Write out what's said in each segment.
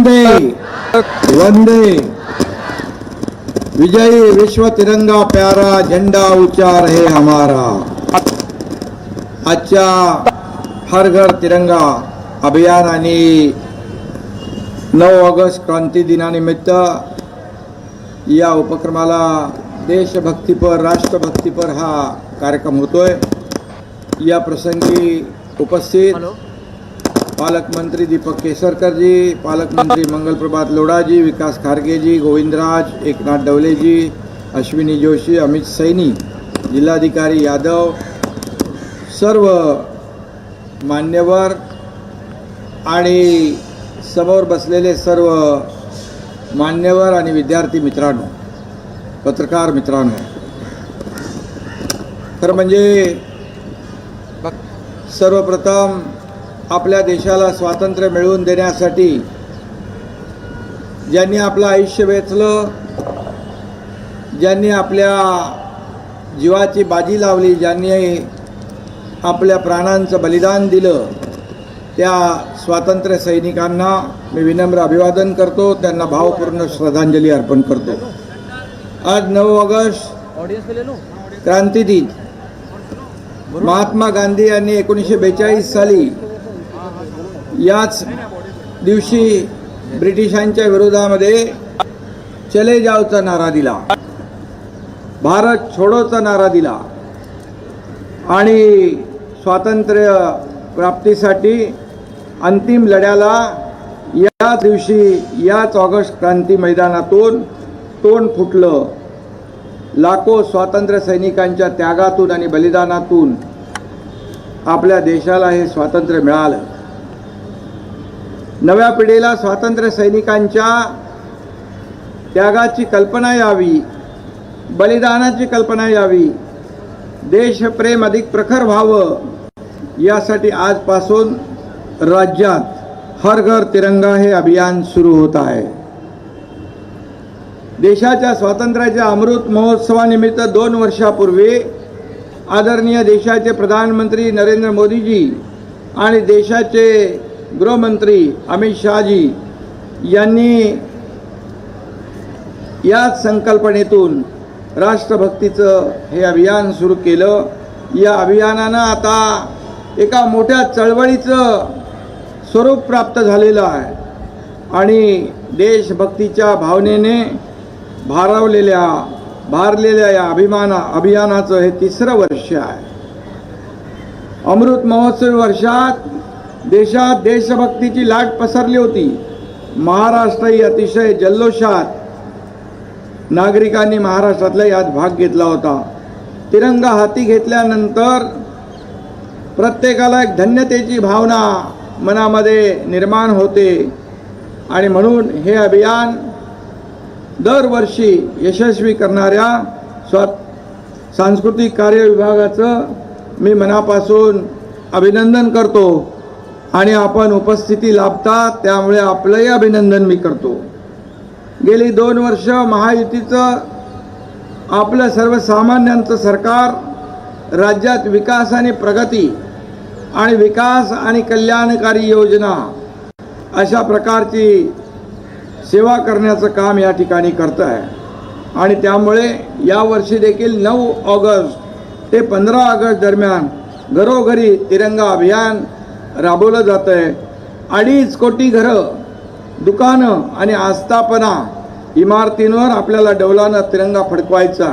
वंदे। वंदे। विजयी विश्व तिरंगा प्यारा झंडा ऊँचा रहे हमारा। आजच्या हर घर तिरंगा अभियान आणि नऊ ऑगस्ट क्रांती दिनानिमित्त या उपक्रमाला देशभक्तीपर राष्ट्रभक्तीपर हा कार्यक्रम होतोय. या प्रसंगी उपस्थित पालकमंत्री दीपक केसरकरजी पालकमंत्री मंगलप्रभात लोढाजी विकास खारगेजी गोविंदराज एकनाथ डवलेजी अश्विनी जोशी अमित सैनी जिल्हाधिकारी यादव सर्व मान्यवर आणि समोर बसलेले सर्व मान्यवर आणि विद्यार्थी मित्रांनो पत्रकार मित्रांनो. खरं म्हणजे सर्वप्रथम आपल्या देशाला स्वातंत्र्य मिळवून देण्यासाठी ज्यांनी आपलं आयुष्य वेचलं ज्यांनी आपल्या जीवाची बाजी लावली ज्यांनी आपल्या प्राणांचं बलिदान दिलं त्या स्वातंत्र्य सैनिकांना मी विनम्र अभिवादन करतो. त्यांना भावपूर्ण श्रद्धांजली अर्पण करतो. आज नऊ ऑगस्ट क्रांती दिन. महात्मा गांधी यांनी एकोणीसशे बेचाळीस साली याच दिवशी ब्रिटिशांच्या विरोधामध्ये चले जावचा नारा दिला. भारत छोडोचा नारा दिला. आणि स्वातंत्र्य प्राप्तीसाठी अंतिम लढ्याला या दिवशी याच ऑगस्ट क्रांती मैदानातून तोंड फुटलं. लाखो स्वातंत्र्य सैनिकांच्या त्यागातून आणि बलिदानातून आपल्या देशाला हे स्वातंत्र्य मिळालं. नव्या पिढीला स्वातंत्र्य सैनिकांच्या त्यागाची कल्पना यावी बलिदानाची कल्पना यावी देशप्रेम अधिक प्रखर व्हावं यासाठी आजपासून राज्यात हर घर तिरंगा हे अभियान सुरू होत आहे. देशाच्या स्वातंत्र्याच्या अमृत महोत्सवानिमित्त दोन वर्षापूर्वी आदरणीय देशाचे प्रधानमंत्री नरेंद्र मोदीजी आणि देशाचे गृहमंत्री अमित शहाजी यांनी याच संकल्पनेतून राष्ट्रभक्तीचं हे अभियान सुरू केलं. या अभियानानं आता एका मोठ्या चळवळीचं स्वरूप प्राप्त झालेलं आहे. आणि देशभक्तीच्या भावनेने भारावलेल्या भारलेल्या या अभिमाना अभियानाचं हे तिसरं वर्ष आहे. अमृत महोत्सवी वर्षात देशात देशभक्तीची लाट पसरली होती. महाराष्ट्रही अतिशय जल्लोषात नागरिकांनी महाराष्ट्रातल्या यात भाग घेतला होता. तिरंगा हाती घेतल्यानंतर प्रत्येकाला एक धन्यतेची भावना मनामध्ये निर्माण होते. आणि म्हणून हे अभियान दरवर्षी यशस्वी करणाऱ्या स्वा सांस्कृतिक कार्य विभागाचं मी मनापासून अभिनंदन करतो. आणि आपण उपस्थिती लाभता त्यामुळे आपलंही अभिनंदन मी करतो. गेली दोन वर्ष महायुतीचं आपलं सर्वसामान्यांचं सरकार राज्यात विकास आणि प्रगती आणि विकास आणि कल्याणकारी योजना अशा प्रकारची सेवा करण्याचं काम या ठिकाणी करतं आहे आणि त्यामुळे यावर्षी देखील नऊ ऑगस्ट ते पंधरा ऑगस्ट दरम्यान घरोघरी तिरंगा अभियान राबवलं जातं आहे अडीच कोटी घरं दुकानं आणि आस्थापना इमारतींवर आपल्याला डौलानं तिरंगा फडकवायचा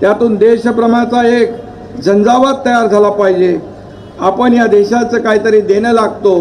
त्यातून देशप्रमाचा एक झंझावात तयार झाला पाहिजे. आपण या देशाचं काहीतरी देणं लागतो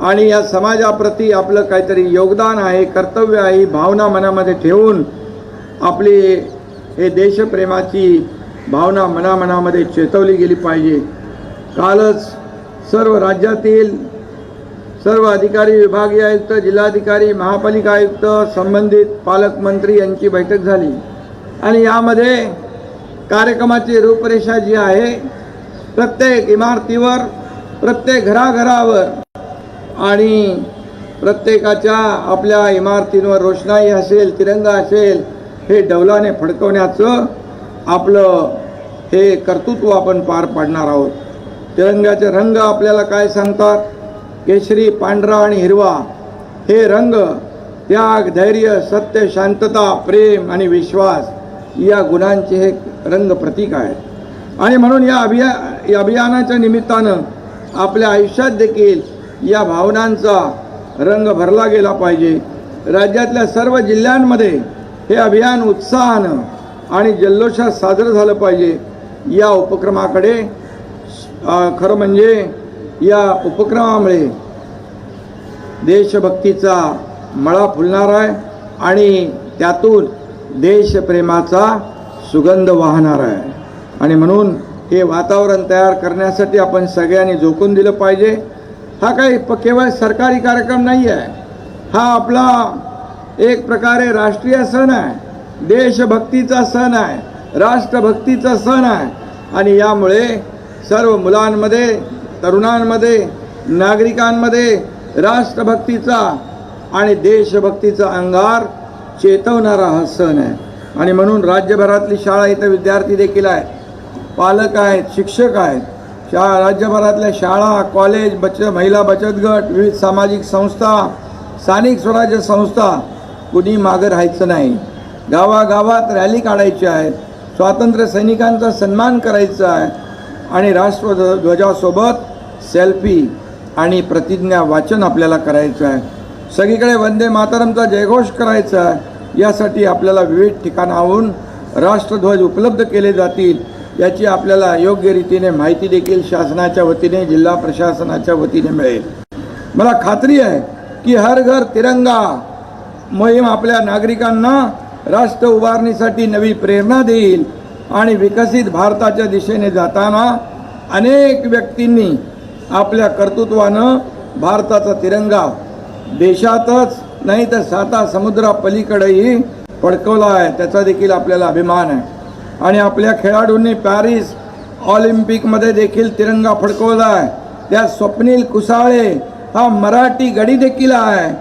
आणि या समाजाप्रती आपलं काहीतरी योगदान आहे कर्तव्य आहे ही भावना मनामध्ये ठेवून आपली हे देशप्रेमाची भावना मनामनामध्ये चेतवली गेली पाहिजे. कालच सर्व राज्यातील सर्व अधिकारी विभागीय आयुक्त जिल्हाधिकारी महापालिका आयुक्त संबंधित पालकमंत्री यांची बैठक झाली. आणि यामध्ये कार्यक्रमाची रूपरेषा जी आहे प्रत्येक इमारतीवर प्रत्येक घराघरावर आणि प्रत्येकाच्या आपल्या इमारतींवर रोषणाई असेल तिरंगा असेल हे डौलाने फडकवण्याचं आपलं हे कर्तृत्व आपण पार पाडणार आहोत. तिरंग्याचे रंग आपल्याला काय सांगतात? केशरी पांढरा आणि हिरवा. हे रंग त्याग धैर्य सत्य शांतता प्रेम आणि विश्वास या गुणांचे हे रंग प्रतीक आहेत. आणि म्हणून या अभिया या अभियानाच्या निमित्तानं आपल्या आयुष्यात देखील या भावनांचा रंग भरला गेला पाहिजे. राज्यातल्या सर्व जिल्ह्यांमध्ये हे अभियान उत्साहानं आणि जल्लोषात साजरं झालं पाहिजे या उपक्रमाकडे खरं म्हणजे या उपक्रमामुळे देशभक्तीचा मळा फुलणार आहे आणि त्यातून देशप्रेमाचा सुगंध वाहणार आहे. आणि म्हणून हे वातावरण तयार करण्यासाठी आपण सगळ्यांनी झोकून दिलं पाहिजे. हा काही प केवळ सरकारी कार्यक्रम नाही आहे. हा आपला एक प्रकारे राष्ट्रीय सण आहे. देशभक्तीचा सण आहे. राष्ट्रभक्तीचा सण आहे. आणि यामुळे सर्व मुलांमध्ये तरुणांमध्ये नागरिकांमध्ये राष्ट्रभक्तीचा आणि देशभक्तीचा अंगार चेतवणारा हा सण आहे. आणि म्हणून राज्यभरातली शाळा इथं विद्यार्थी देखील आहेत. पालक आहेत शिक्षक आहेत. शा राज्यभरातल्या शाळा कॉलेज बच महिला बचत गट विविध सामाजिक संस्था स्थानिक स्वराज्य संस्था कुणी मागं राहायचं नाही. गावागावात रॅली काढायची आहेत. स्वातंत्र्य सैनिकांचा सन्मान करायचा आहे. आणि राष्ट्रध्वजासोबत सेल्फी आणि प्रतिज्ञा वाचन आपल्याला करायचं आहे. सगळीकडे वंदे मातरमचा जयघोष करायचा आहे. यासाठी आपल्याला विविध ठिकाणाहून राष्ट्रध्वज उपलब्ध केले जातील याची आपल्याला योग्य रीतीने माहिती देखील शासनाच्या वतीने जिल्हा प्रशासनाच्या वतीने मिळेल. मला खात्री आहे की हर घर तिरंगा मोहीम आपल्या नागरिकांना राष्ट्र उभारणीसाठी नवी प्रेरणा देईल. आणि विकसित भारताच्या दिशेने जाताना अनेक व्यक्तींनी आपल्या कर्तृत्वानं भारताचा तिरंगा देशातच नाही तर साता समुद्रापलीकडेही फडकवला आहे. त्याचा देखील आपल्याला अभिमान आहे. आणि आपल्या खेळाडूंनी पॅरिस ऑलिम्पिकमध्ये देखील तिरंगा फडकवला आहे. त्यात स्वप्नील कुसाळे हा मराठी गडी देखील आहे.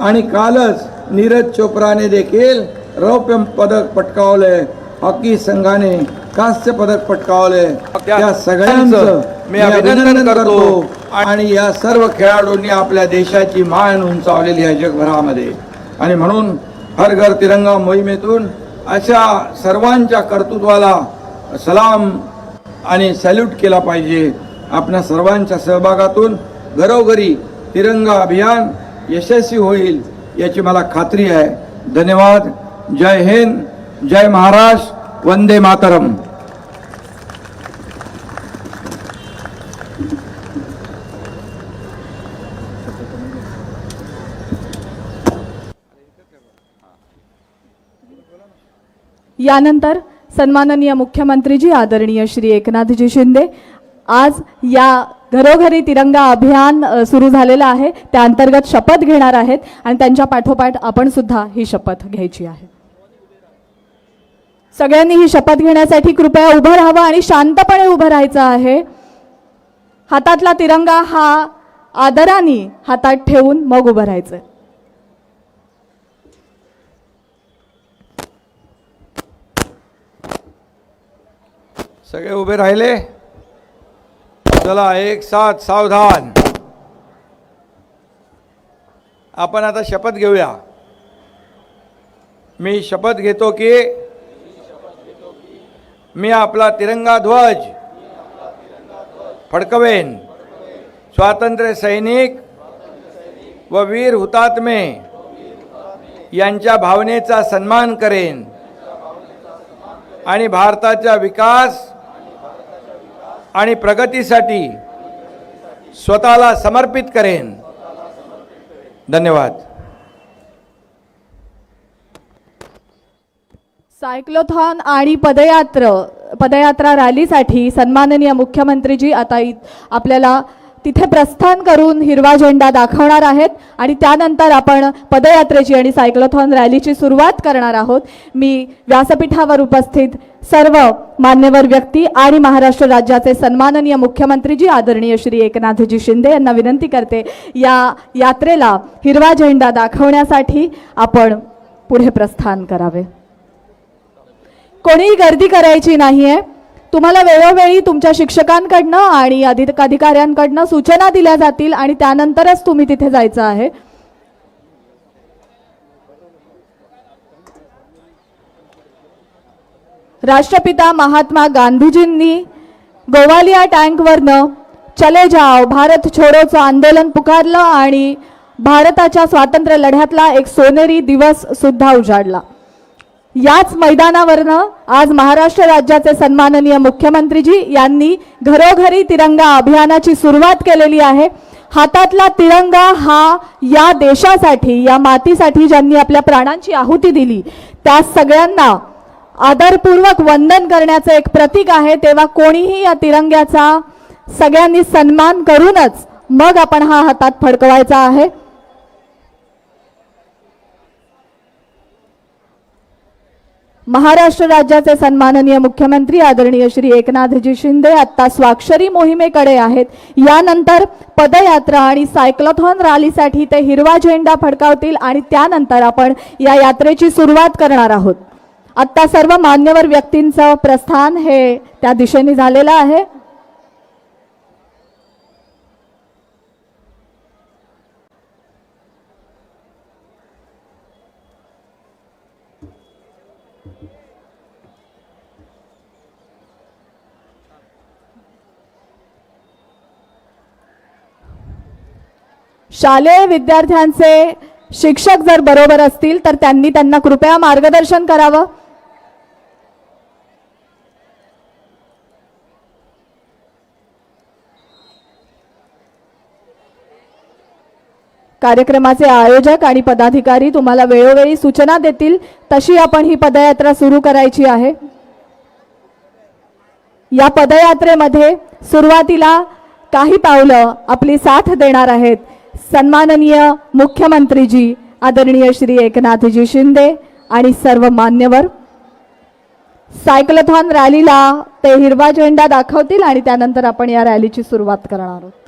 आणि कालच नीरज चोप्राने देखील रौप्य पदक पटकावले. हॉकी संघाने कांस्य पदक पटकावले. त्या सगळ्यांचं मी अभिनंदन करतो. आणि या सर्व खेळाडूंनी आपल्या देशाची मान उंचावलेली आहे जगभरामध्ये. आणि म्हणून हर घर तिरंगा मोहिमेतून अशा सर्वांच्या कर्तृत्वाला सलाम आणि सॅल्यूट केला पाहिजे. आपल्या सर्वांच्या सहभागातून घरोघरी तिरंगा अभियान यशस्वी होईल याची मला खात्री आहे. धन्यवाद. जय हिंद. जय महाराष्ट्र वंदे मातरम. यानंतर सन्माननीय मुख्यमंत्रीजी आदरणीय श्री एकनाथजी शिंदे आज या घरोघरी तिरंगा अभियान सुरू झालेलं आहे. त्या अंतर्गत शपथ घेणार आहेत आणि त्यांच्या पाठोपाठ आपण सुद्धा ही शपथ घ्यायची आहे. सगळ्यांनी ही शपथ घेण्यासाठी कृपया उभं राहावं आणि शांतपणे उभं राहायचं आहे. हातातला तिरंगा हा आदराने हातात ठेवून मग उभं राहायचं सगळे उभे राहिले? चला एक साथ सावधान. आपण आता शपथ घेऊया. मी शपथ घेतो की मी आपला तिरंगा ध्वज फडकवेन. स्वातंत्र्य सैनिक व वीर हुतात्मे यांच्या भावनेचा सन्मान करेन. आणि भारताच्या विकास आणि प्रगतीसाठी स्वतःला समर्पित करेन. धन्यवाद. सायक्लोथॉन आणि पदयात्र पदयात्रा रॅलीसाठी सन्माननीय मुख्यमंत्रीजी आता आपल्याला तिथे प्रस्थान करून हिरवा झेंडा दाखवणार आहेत आणि त्यानंतर आपण पदयात्रेची आणि सायक्लोथॉन रॅलीची सुरुवात करणार आहोत. मी व्यासपीठावर उपस्थित सर्व मान्यवर व्यक्ती आणि महाराष्ट्र राज्याचे सन्माननीय मुख्यमंत्रीजी आदरणीय श्री एकनाथजी शिंदे यांना विनंती करते या यात्रेला हिरवा झेंडा दाखवण्यासाठी आपण पुढे प्रस्थान करावे. कोणीही गर्दी करायची नाही आहे तुम्हाला वेळोवेळी तुमच्या शिक्षकांकडनं आणि अधिक अधिकाऱ्यांकडनं सूचना दिल्या जातील आणि त्यानंतरच तुम्ही तिथे जायचं आहे. राष्ट्रपिता महात्मा गांधीजींनी गोवालिया टँकवरनं चले जाओ भारत छोडोचं आंदोलन पुकारलं आणि भारताच्या स्वातंत्र्य लढ्यातला एक सोनेरी दिवस सुद्धा उजाडला. याच मैदानावरनं आज महाराष्ट्र राज्याचे सन्माननीय मुख्यमंत्रीजी यांनी घरोघरी तिरंगा अभियानाची सुरुवात केलेली आहे. हातातला तिरंगा हा या देशासाठी या मातीसाठी ज्यांनी आपल्या प्राणांची आहुती दिली त्या सगळ्यांना आदरपूर्वक वंदन करण्याचं एक प्रतीक आहे. तेव्हा कोणीही या तिरंग्याचा सगळ्यांनी सन्मान करूनच मग आपण हा हातात फडकवायचा आहे. महाराष्ट्र राज्याचे सन्माननीय मुख्यमंत्री आदरणीय श्री एकनाथजी शिंदे आत्ता स्वाक्षरी मोहिमेकडे आहेत. यानंतर पदयात्रा आणि सायक्लोथॉन रॅलीसाठी ते हिरवा झेंडा फडकावतील आणि त्यानंतर आपण या यात्रेची सुरुवात करणार आहोत. आत्ता सर्व मान्यवर व्यक्तींचं प्रस्थान हे त्या दिशेने झालेलं आहे. शालेय विद्यार्थ्यांचे शिक्षक जर बरोबर असतील तर त्यांनी त्यांना कृपया मार्गदर्शन करावं. कार्यक्रमाचे आयोजक आणि पदाधिकारी तुम्हाला वेळोवेळी सूचना देतील तशी आपण ही पदयात्रा सुरू करायची आहे. या पदयात्रेमध्ये सुरुवातीला काही पावलं आपली साथ देणार आहेत. सन्माननीय मुख्यमंत्रीजी आदरणीय श्री एकनाथजी शिंदे आणि सर्व मान्यवर. सायक्लोथॉन रॅलीला ते हिरवा झेंडा दाखवतील आणि त्यानंतर आपण या रॅलीची सुरुवात करणार आहोत.